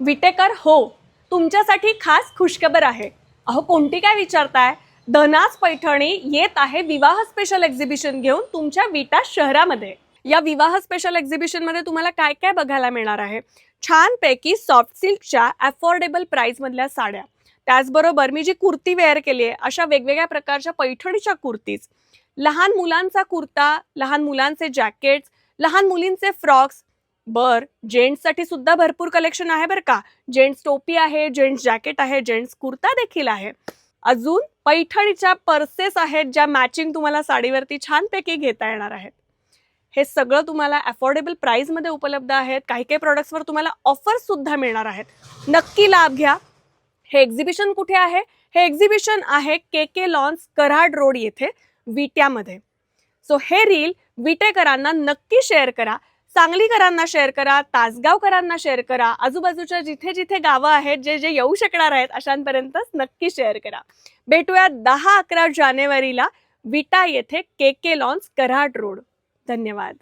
विटेकर हो तुमच्यासाठी खास खुशखबर आहे. अहो कोणती काय विचारताय? धनास पैठणी येत आहे विवाह स्पेशल एक्झिबिशन घेऊन तुमच्या विटा शहरामध्ये. या विवाह स्पेशल एक्झिबिशनमध्ये तुम्हाला काय काय बघायला मिळणार आहे? छानपैकी सॉफ्ट सिल्कच्या अफोर्डेबल प्राईजमधल्या साड्या. त्याचबरोबर मी जी कुर्ती वेअर केली आहे अशा वेगवेगळ्या प्रकारच्या पैठणीच्या कुर्तीज. लहान मुलांचा कुर्ता लहान मुलांचे जॅकेट्स लहान मुलींचे फ्रॉक्स बर जेंट्ससाठी सुद्धा भरपूर कलेक्शन आहे बरं का. जेंट्स टोपी आहे जेंट्स जॅकेट आहे जेंट्स कुर्ता देखील आहे. अजून पैठणीच्या पर्सेस आहेत ज्या मॅचिंग तुम्हाला साडीवरती छानपैकी घेता येणार आहेत. हे सगळं तुम्हाला अफोर्डेबल प्राईजमध्ये उपलब्ध आहेत. काही काही प्रॉडक्ट्सवर तुम्हाला ऑफर्स सुद्धा मिळणार आहेत. नक्की लाभ घ्या. हे एक्झिबिशन कुठे आहे? हे एक्झिबिशन आहे K K lawns Karad road येथे विट्यामध्ये. सो हे रील विटेकरांना नक्की शेअर करा. सांगलीकरांना शेअर करा तासगावकरांना शेअर करा आजूबाजूच्या जिथे जिथे गावं आहेत जे जे येऊ शकणार आहेत अशांपर्यंतच नक्की शेअर करा. भेटूया दहा अकरा जानेवारीला विटा येथे K K lawns Karad road. धन्यवाद.